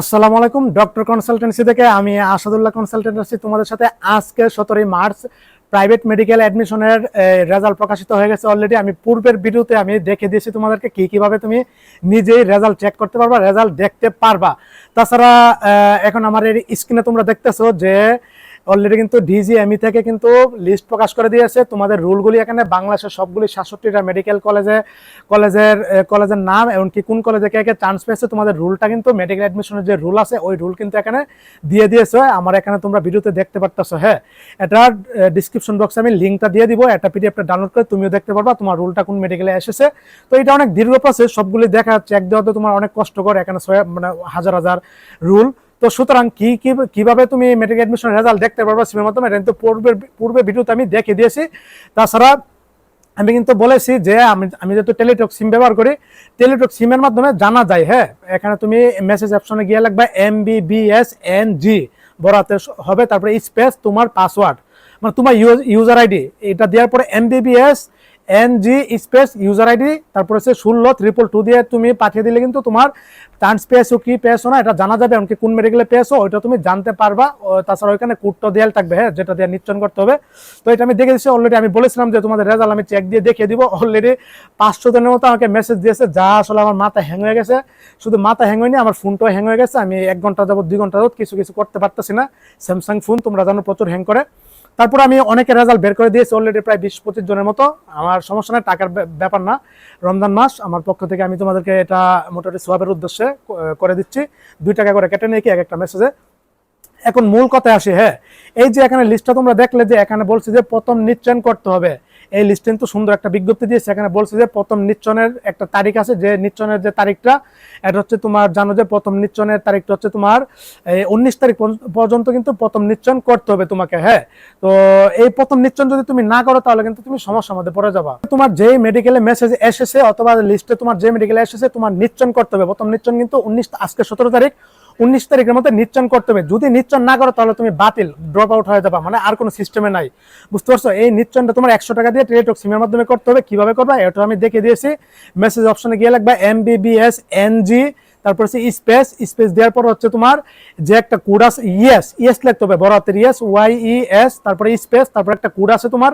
আসসালামু আলাইকুম, doctor consultancy থেকে আমি আসাদুল্লাহ কনসালটেন্ট তোমাদের সাথে আজকে সতেরোই মার্চ, প্রাইভেট মেডিকেল অ্যাডমিশনের রেজাল্ট প্রকাশিত হয়ে গেছে অলরেডি আমি পূর্বের ভিডিওতে আমি দেখে দিয়েছি তোমাদেরকে কী কীভাবে তুমি নিজেই রেজাল্ট চেক করতে পারবা, রেজাল্ট দেখতে পারবা। তাছাড়া এখন আমার এই স্ক্রিনে তোমরা দেখতেছো যে অলরেডি কিন্তু ডিজিএমই থেকে কিন্তু লিস্ট প্রকাশ করে দিয়েছে। তোমাদের রুলগুলি এখানে বাংলাদেশের সবগুলি সাতষট্টিটা মেডিকেল কলেজে কলেজের কলেজের নাম এমনকি কোন কলেজে কে কে চান্স পেয়েছে, তোমাদের রুলটা কিন্তু মেডিকেল অ্যাডমিশনের যে রুল আছে, ওই রুল কিন্তু এখানে দিয়ে দিয়েছে। আমার এখানে তোমরা ভিডিওতে দেখতে পারতেছো হ্যাঁ? এটা ডিসক্রিপশন বক্সে আমি লিঙ্কটা দিয়ে দিব, একটা পিডিএফটা ডাউনলোড করে তুমিও দেখতে পারবা তোমার রুলটা কোন মেডিকেলে এসেছে। তো এটা অনেক দীর্ঘ প্রসেস সবগুলি দেখা চেক দেওয়া তো তোমার অনেক কষ্টকর এখানে মানে হাজার হাজার রুল তো সুতরাং কি কীভাবে তুমি মেট্রিক অ্যাডমিশন রেজাল্ট দেখতে পারবা সিমের মাধ্যমে, এটা কিন্তু পূর্বের পূর্বে ভিডিওতে আমি দেখে দিয়েছি। তাছাড়া আমি কিন্তু বলেছি যে আমি আমি যেহেতু টেলিটক সিম ব্যবহার করি টেলিটক সিমের মাধ্যমে জানা যায় হ্যাঁ? এখানে তুমি মেসেজ অপশনে গিয়ে লাগবে M B B S N G বরাতে হবে, তারপরে স্পেস তোমার পাসওয়ার্ড মানে তোমার ইউজার আইডি এটা দেওয়ার পরে M B B S N G space user ID তারপর হচ্ছে ষোলো ট্রিপল টু দিয়ে তুমি পাঠিয়ে দিলে কিন্তু তোমার চান্স পেয়েছ কি পেয়েছ না, এটা জানা যাবে, এমনকি কোন মেডিকেলে পেয়েছ ওইটা তুমি জানতে পারবা। তাছাড়া ওইখানে কোডটা দেয়াল থাকবে হ্যাঁ যেটা দিয়ে নিশ্চয়ন করতে হবে। তো এটা আমি দেখে দিচ্ছি অলরেডি আমি বলেছিলাম যে তোমাদের রেজাল্ট আমি চেক দিয়ে দেখিয়ে দিব। অলরেডি পাঁচশো দিনের মতো আমাকে মেসেজ দিয়েছে, যা আসলে আমার মাথা হ্যাং হয়ে গেছে। শুধু মাথা হ্যাং হয়নি, আমার ফোনটাও হ্যাং হয়ে গেছে। আমি এক ঘণ্টা যাবত দুই ঘণ্টা যাবত কিছু কিছু করতে পারতেছি না। স্যামসাং ফোন তোমরা জানো প্রচুর হ্যাং করে। তারপর আমি অনেকের রেজাল্ট বের করে দিয়েছি অলরেডি প্রায় বিশ পঁচিশ জনের মতো। আমার সমস্যা নাই, টাকার ব্যাপ- ব্যাপার না। রমজান মাস, আমার পক্ষ থেকে আমি তোমাদেরকে এটা মোটামুটি সোয়াবের উদ্দেশ্যে করে দিচ্ছি। দুই টাকা করে কেটে নিয়ে কি এক একটা মেসেজে এখন মূল কথায় আসি হ্যাঁ। এই যে এখানে লিস্টটা তোমরা দেখলে যে এখানে বলছি যে প্রথম নিশ্চয়ন করতে হবে। এই লিস্টে কিন্তু সুন্দর একটা বিজ্ঞপ্তি দিয়েছে। এখানে বলছে যে প্রথম নিচ্ছনের একটা তারিখ আছে, যে নিশ্চয়নের যে তারিখটা, এটা হচ্ছে তোমার জানো যে প্রথম নিশ্চয়নের তারিখটা হচ্ছে তোমার উনিশ তারিখ পর্যন্ত- কিন্তু প্রথম নিশ্চয়ন করতে হবে তোমাকে হ্যাঁ? তো এই প্রথম নিশ্চয়ন যদি তুমি না করো, তাহলে কিন্তু তুমি সমস্যার মধ্যে পড়ে যাবা। তোমার যে মেডিকেলে মেসেজ এসেছে, অথবা লিস্টে তোমার যে মেডিকেলে এসেছে, তোমার নিশ্চয়ন করতে হবে। প্রথম নিশ্চয়ন কিন্তু উনিশ, আজকে সতেরো তারিখ। উনিশ তারিখের মধ্যে নিশ্চয় করতে হবে। যদি নিশ্চয় না করো, তাহলে তুমি বাতিল ড্রপ আউট হয়ে যাবা। মানে আর কোনো সিস্টেমে নাই। বুঝতে পারছ? এই নিশ্চয়টা তোমার একশো টাকা দিয়ে টেলিটক সিমের মাধ্যমে করতে হবে। কীভাবে করবা? এটা আমি দেখে দিয়েছি। মেসেজ অপশনে গিয়ে লাগবে এম বিবিএস এনজি তারপর হচ্ছে স্পেস স্পেস দেওয়ার পর হচ্ছে তোমার যে একটা কোড আছে ইয়েস ইয়েস লিখতে হবে বড় হাতের ইয়েস ওয়াই ই এস তারপরে স্পেস তারপর একটা কোড আছে তোমার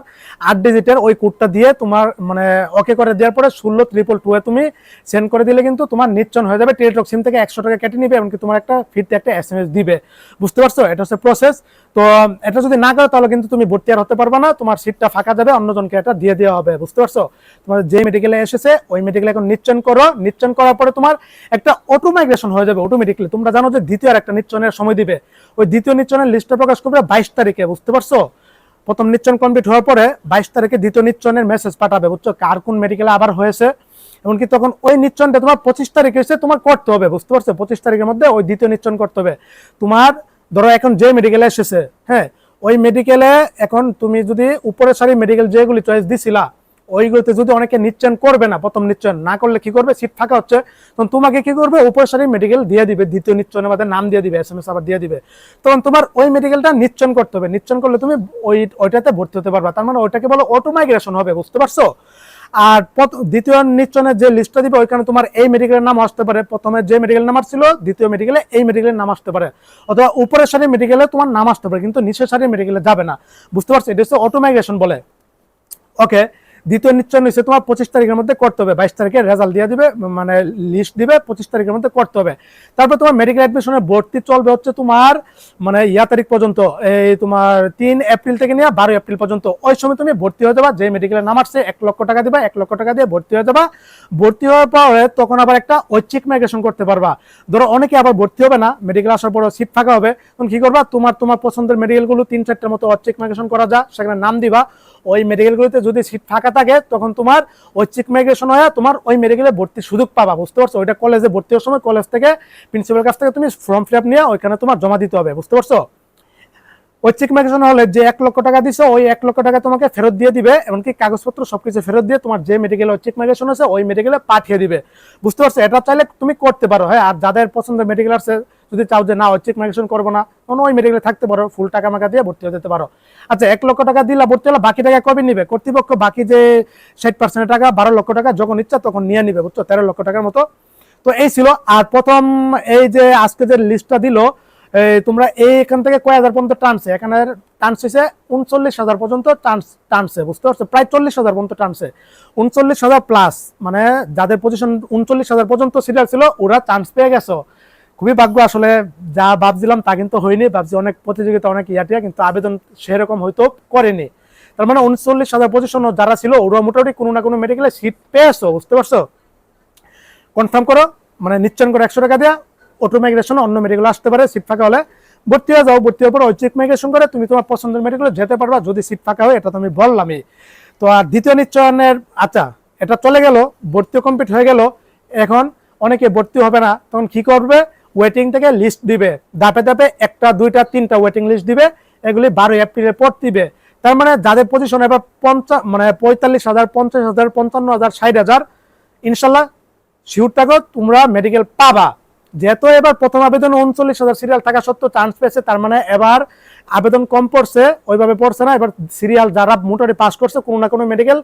আট ডিজিটের ওই কোডটা দিয়ে তোমার মানে ওকে করে দেওয়ার পরে ষোলো ত্রিপল টু এ তুমি সেন্ড করে দিলে কিন্তু তোমার নিচ্ছন হয়ে যাবে। টেলিটক সিম থেকে একশো টাকা কেটে নিবে, এমনকি তোমার একটা ফিরতে একটা এস এম এস দিবে। বুঝতে পারছ? এটা হচ্ছে প্রসেস তো এটা যদি না করো, তাহলে কিন্তু তুমি ভর্তি আর হতে পারবে না। তোমার সিটটা ফাঁকা যাবে, অন্যজনকে এটা দিয়ে দেওয়া হবে, বুঝতে পারছ? তোমার যে মেডিকেলে এসেছে, ওই মেডিকেলে এখন নিশ্চয়ন করো। নিশ্চয়ন করার পরে তোমার একটা অটো মাইগ্রেশন হয়ে যাবে অটোমেটিকলি তোমরা জানো যে দ্বিতীয় আর একটা নিশ্চয়নের সময় দিবে। ওই দ্বিতীয় নিশ্চয়নের লিস্টটা প্রকাশ করবে বাইশ তারিখে, বুঝতে পারছ? প্রথম নিশ্চয়ন কমপ্লিট হওয়ার পরে বাইশ তারিখে দ্বিতীয় নিশ্চয়নের মেসেজ পাঠাবে, বুঝছ? কার কোন মেডিকেলে আবার হয়েছে? এমনকি তখন ওই নিশ্চয়নটা তোমার পঁচিশ তারিখে এসে তোমার করতে হবে, বুঝতে পারছ? পঁচিশ তারিখের মধ্যে ওই দ্বিতীয় নিশ্চয়ন করতে হবে। তোমার ধরো এখন যে মেডিকেলে এসেছে হ্যাঁ ওই মেডিকেলে এখন তুমি যদি উপরের সারি মেডিকেল যেগুলি চয়েস দিছিলা, ওইগুলোতে যদি অনেকে নিশ্চয়ন করবে না, প্রথম নিশ্চয়ন না করলে কি করবে? সিট ফাঁকা হচ্ছে। তখন তোমাকে কি করবে? উপরের সারি মেডিকেল দিয়ে দিবে, দ্বিতীয় নিশ্চয়নের মধ্যে নাম দিয়ে দিবে এস এম এস আবার দিয়ে দিবে। তখন তোমার ওই মেডিকেলটা নিশ্চয়ন করতে হবে। নিশ্চয়ন করলে তুমি ওই, ওইটাতে ভর্তি হতে পারবা। তার মানে ওইটাকে বলো অটো মাইগ্রেশন হবে, বুঝতে পারছ? আর দ্বিতীয় নিশ্চয়নের যে লিস্টটা দিবে, ওইখানে তোমার এই মেডিকেলের নাম আসতে পারে। প্রথমে যে মেডিকেল নাম আসছিল, দ্বিতীয় মেডিকেলে এই মেডিকেলের নাম আসতে পারে। অথবা উপরের সারি মেডিকেলে তোমার নাম আসতে পারে, কিন্তু নিচের সারি মেডিকেলে যাবে না। বুঝতে পারছি? এটা হচ্ছে অটোমাইগ্রেশন বলে। ওকে দ্বিতীয় নিশ্চয় নিশ্চয়, তোমার পঁচিশ তারিখের মধ্যে করতে হবে। বাইশ তারিখে রেজাল্ট দিয়ে দিবে মানে লিস্ট দিবে, পঁচিশ তারিখের মধ্যে করতে হবে। তারপর তোমার মেডিকেল অ্যাডমিশনের ভর্তি চলবে হচ্ছে তোমার মানে ইয়া তারিখ পর্যন্ত, এই তোমার তিন এপ্রিল থেকে নিয়ে বারো এপ্রিল পর্যন্ত। ওই সময় তুমি ভর্তি হয়ে যাবা যে মেডিকেলের নাম আসছে, এক লক্ষ টাকা দিবা, এক লক্ষ টাকা দিয়ে ভর্তি হয়ে যাবা। ভর্তি হওয়ার পরে তখন আবার একটা ঐচ্ছিক মাইগ্রেশন করতে পারবা। ধরো অনেকে আবার ভর্তি হবে না মেডিকেল আসার পর সিট ফাঁকা হবে। তখন কি করবা? তোমার তোমার পছন্দের মেডিকেলগুলো তিন, চারটার মতো ঐচ্ছিক মাইগ্রেশন করা যায় সেখানে নাম দিবা। ওই মেডিকেলগুলোতে যদি সিট ফাঁকা থাকে, তখন তোমার ঐচ্ছিক মাইগ্রেশন হয়ে তোমার ওই মেডিকেলে ভর্তির সুযোগ পাবা, বুঝতে পারছ? ওইটা কলেজে ভর্তি হওয়ার সময় কলেজ থেকে প্রিন্সিপাল কাছ থেকে তুমি ফর্ম ফিল আপ নিয়ে ওইখানে তোমার জমা দিতে হবে, বুঝতে পারছ? ঐচ্ছিক মাইগ্রেশন হলে যে এক লক্ষ টাকা দিছো, ওই এক লক্ষ টাকা তোমাকে ফেরত দিয়ে দিবে এমনকি কাগজপত্র সবকিছু ফেরত দিয়ে তোমার যে মেডিকেল ঐচ্ছিক মাইগ্রেশন আছে, ওই মেডিকেলে পাঠিয়ে দিবে। বুঝতে পারছ? এটা চাইলে তুমি করতে পারো হ্যাঁ? আর যাদের পছন্দ মেডিকেল আছে, যদি চাও যে না ঐচ্ছিক মাইগ্রেশন করব না, তখন ওই মেডিকেলে থাকতে পারো ফুল টাকা মাকা দিয়ে ভর্তি হতে পারো। আচ্ছা এক লক্ষ টাকা দিলা ভর্তি হলে বাকি টাকা কবে নিবে? কর্তৃপক্ষ বাকি যে ষাট পার্সেন্ট টাকা, বারো লক্ষ টাকা যখন ইচ্ছা তখন নিয়ে নিবে, বুঝছ? তেরো লক্ষ টাকার মতো। তো এই ছিল, আর প্রথম এই যে আজকে যে লিস্টটা দিল তোমরা এই এখান থেকে কয় হাজার পর্যন্ত টানছে? এখানে টানছে উনচল্লিশ হাজার পর্যন্ত টানস টানছে, বুঝতে পারছ? প্রায় চল্লিশ হাজার পর্যন্ত টানছে। উনচল্লিশ হাজার প্লাস মানে যাদের পজিশন উনচল্লিশ হাজার পর্যন্ত সিরিয়াল ছিল, ওরা চান্স পেয়ে গেছো। খুবই ভাগ্য আসলে, যা ভাবছিলাম তা কিন্তু হয়নি। ভাবছি অনেক প্রতিযোগিতা, অনেক ইয়াটিয়া, কিন্তু আবেদন সেরকম হয়তো করেনি। তার মানে উনচল্লিশ হাজার পজিশন যারা ছিল, ওরা মোটামুটি কোনো না কোনো মেডিকেলে সিট পেয়েছ, বুঝতে পারছ? কনফার্ম করো মানে নিশ্চয় করে একশো টাকা দেওয়া অটো মাইগ্রেশন অন্য মেডিকেল আসতে পারে সিট ফাঁকা হলে ভর্তি হয়ে যাও, ভর্তি হওয়ার পর ঐচ্ছিক মাইগ্রেশন করে তুমি তোমার পছন্দের মেডিকেলে যেতে পারবা, যদি সিট ফাঁকা হয়, এটা তুমি বললামই। তো আর দ্বিতীয় নিশ্চয়নের আচ্ছা এটা চলে গেল, ভর্তিও কমপ্লিট হয়ে গেল, এখন অনেকে ভর্তি হবে না, তখন কি করবে? ওয়েটিং থেকে লিস্ট দিবে, ধাপে ধাপে একটা, দুইটা, তিনটা ওয়েটিং লিস্ট দিবে, এগুলি বারোই এপ্রিলের পর দিবে। তার মানে যাদের পজিশন এবার পঞ্চাশ মানে পঁয়তাল্লিশ হাজার, পঞ্চাশ হাজার, পঞ্চান্ন হাজার, ষাট হাজার, ইনশাল্লাহ শিওর থাকো, তোমরা মেডিকেল পাবা। যেহেতু এবার প্রথম আবেদন উনচল্লিশ হাজার সিরিয়াল থাকা সত্ত্বেও চান্স পেয়েছে, তার মানে এবার আবেদন কম পড়ছে, ওইভাবে পড়ছে না। এবার সিরিয়াল যারা মোটামুটি পাস করছে, কোনো না কোনো মেডিকেল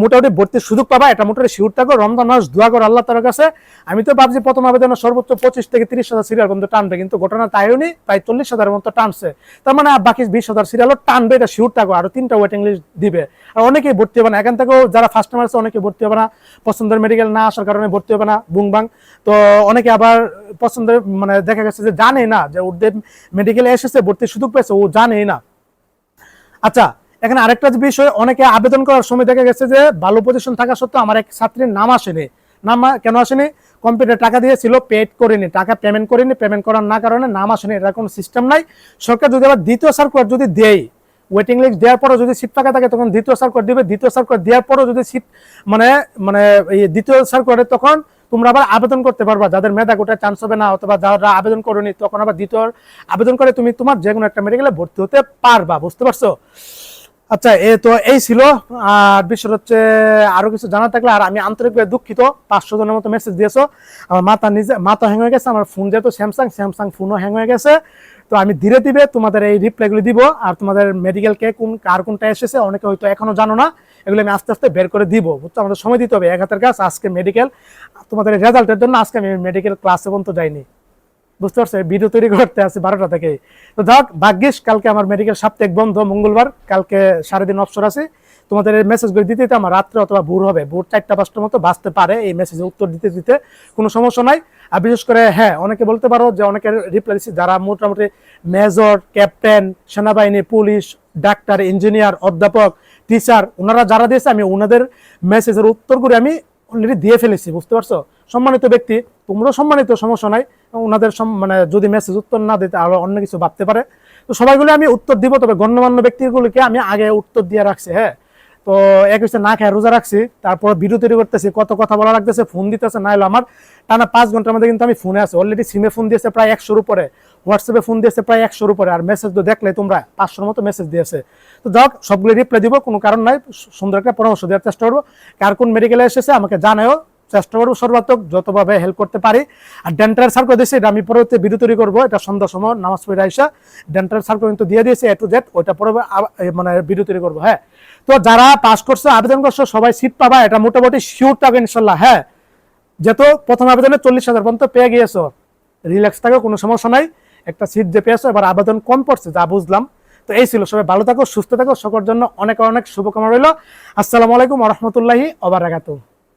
মোটামুটি ভর্তির সুযোগ পাবা, এটা মোটামুটি শিউর থাকো। রমজান মাস দোয়া করো আল্লাহ তার কাছে। আমি তো ভাবছি প্রথম আবেদনে সর্বোচ্চ পঁচিশ থেকে তিরিশ হাজার সিরিয়াল পর্যন্ত টানবে, কিন্তু ঘটনা তাই হয়নি প্রায় চল্লিশ হাজারের মতো টানছে। তার মানে বাকি বিশ হাজার সিরিয়ালও টানবে, এটা শিউর থাকো। আরও তিনটা ওয়েটিং লিস্ট দিবে। আর অনেকেই ভর্তি হবে না। এখান থেকেও যারা ফার্স্ট টাইম আছে অনেকে ভর্তি হবে না। পছন্দের মেডিকেল না আসার কারণে ভর্তি হবে না বুংবাং তো অনেকে আবার পছন্দের মানে দেখা গেছে যে জানেই না যে ওদের মেডিকেলে এসেছে, ভর্তির সুযোগ পেয়েছে, ও জানেই না। আচ্ছা এখানে আরেকটা বিষয়, অনেকে আবেদন করার সময় দেখা গেছে যে ভালো পজিশন থাকা সত্ত্বেও আমার এক ছাত্রীর নাম আসেনি। নাম কেন আসেনি? কম্পিউটার টাকা দিয়েছিল পেড করেনি। টাকা পেমেন্ট করেনি পেমেন্ট করার না কারণে নাম আসেনি। এটা কোনো সিস্টেম নাই। সরকার যদি আবার দ্বিতীয় সার্কুলার যদি দেয় ওয়েটিং লিস্ট দেওয়ার পরও যদি সিট ফাঁকা থাকে, তখন দ্বিতীয় সার্কুলার দিবে। দ্বিতীয় সার্কুলার দেওয়ার পরও যদি সিট মানে মানে দ্বিতীয় সার্কুলারে তখন তোমরা আবার আবেদন করতে পারবা। যাদের মেধা গোটায় চান্স হবে না, অথবা যারা আবেদন করোনি, তখন আবার দ্বিতীয় আবেদন করে তুমি তোমার যে কোনো একটা মেডিকেলে ভর্তি হতে পারবা। বুঝতে পারছ? আচ্ছা এ তো এই ছিল। আর বিষয় হচ্ছে, আরও কিছু জানা থাকলে, আর আমি আন্তরিকভাবে দুঃখিত। পাঁচশো জনের মতো মেসেজ দিয়েছ। আমার মাথা নিজে, মাথা হ্যাং হয়ে গেছে, আমার ফোন যেহেতু স্যামসাং স্যামসাং ফোনও হ্যাং হয়ে গেছে। তো আমি ধীরে ধীরে তোমাদের এই রিপ্লাইগুলি দিব। আর তোমাদের মেডিকেল কে কোন, কার কোনটা এসেছে, অনেকে হয়তো এখনও জানো না। এগুলো আমি আস্তে আস্তে বের করে দিব। বুঝছ? আমাদের সময় দিতে হবে, এক হাতের কাজ, আজকে মেডিকেল তোমাদের রেজাল্টের জন্য আজকে আমি মেডিকেল ক্লাসে পর্যন্ত যাইনি। বুঝতে পারছ ভিডিও তৈরি করতে আছে বারোটা থেকে। তো যাক, ভাগ্যিস কালকে আমার মেডিকেল সাপ্তাহিক বন্ধ, মঙ্গলবার। কালকে সাড়ে দিন অবসর আছে। তোমাদের এই মেসেজগুলো দিতে আমার রাত্রে অথবা ভোর হবে। ভোর চারটা, পাঁচটার মতো বাঁচতে পারে এই মেসেজে উত্তর দিতে দিতে। কোনো সমস্যা নাই। আর বিশেষ করে হ্যাঁ অনেকে বলতে পারো যে অনেকের রিপ্লাই দিচ্ছি, যারা মোটামুটি মেজর ক্যাপ্টেন সেনাবাহিনী পুলিশ ডাক্তার ইঞ্জিনিয়ার অধ্যাপক টিচার ওনারা যারা দিয়েছে, আমি ওনাদের মেসেজের উত্তর করে আমি অলরেডি দিয়ে ফেলেছি, বুঝতে পারছ? সম্মানিত ব্যক্তি তোমরাও সম্মানিত, সমস্যা নাই। ওনাদের মানে যদি মেসেজ উত্তর না দিতে আরও অন্য কিছু ভাবতে পারে। তো সবাইগুলো আমি উত্তর দিব, তবে গণ্যমান্য ব্যক্তিগুলিকে আমি আগে উত্তর দিয়ে রাখছি হ্যাঁ। তো এক হচ্ছে না খেয়ে রোজা রাখছি, তারপর ভিডিও তৈরি করতেছি, কত কথা বলা লাগতেছে ফোন দিতেছে না হলো আমার টানা পাঁচ ঘণ্টার মধ্যে কিন্তু আমি ফোনে আছি। অলরেডি সিমে ফোন দিয়েছে প্রায় একশোর উপরে হোয়াটসঅ্যাপে ফোন দিয়েছে প্রায় একশোর উপরে, আর মেসেজ তো দেখলে তোমরা পাঁচশোর মতো মেসেজ দিয়েছে। তো যাক, সবগুলো রিপ্লাই দিব, কোনো কারণ নাই সুন্দর একটা পরামর্শ দেওয়ার চেষ্টা করব। কার কোন মেডিকেলে এসেছে আমাকে জানাও চেষ্টা করব সর্বাত্মক যতভাবে হেল্প করতে পারি। আর ডেন্টাল সার্কল দিয়েছে, এটা আমি পরবর্তী ভিডিও তৈরি করব। এটা সন্ধ্যার সময় নামাজ পড়ে আইসা ডেন্টাল সার্কল কিন্তু দিয়ে দিয়েছে এ টু জেড ওইটা পরে মানে ভিডিও তৈরি করব হ্যাঁ। তো যারা পাস করছে, আবেদন করছে, সবাই সিট পাবা, এটা মোটামুটি শিওর থাকবে ইনশাল্লাহ হ্যাঁ। যেহেতু প্রথম আবেদনে চল্লিশ হাজার পর্যন্ত পেয়ে গিয়েছো রিল্যাক্স থাকো, কোনো সমস্যা নাই। একটা সিট যে পেয়েছ, এবার আবেদন কম পড়ছে, যা বুঝলাম। তো এই ছিল, সবাই ভালো থাকো, সুস্থ থাকো, সকলের জন্য অনেক অনেক শুভকামনা রইল। আসসালামু আলাইকুম রহমতুল্লাহি ওবারাকাতু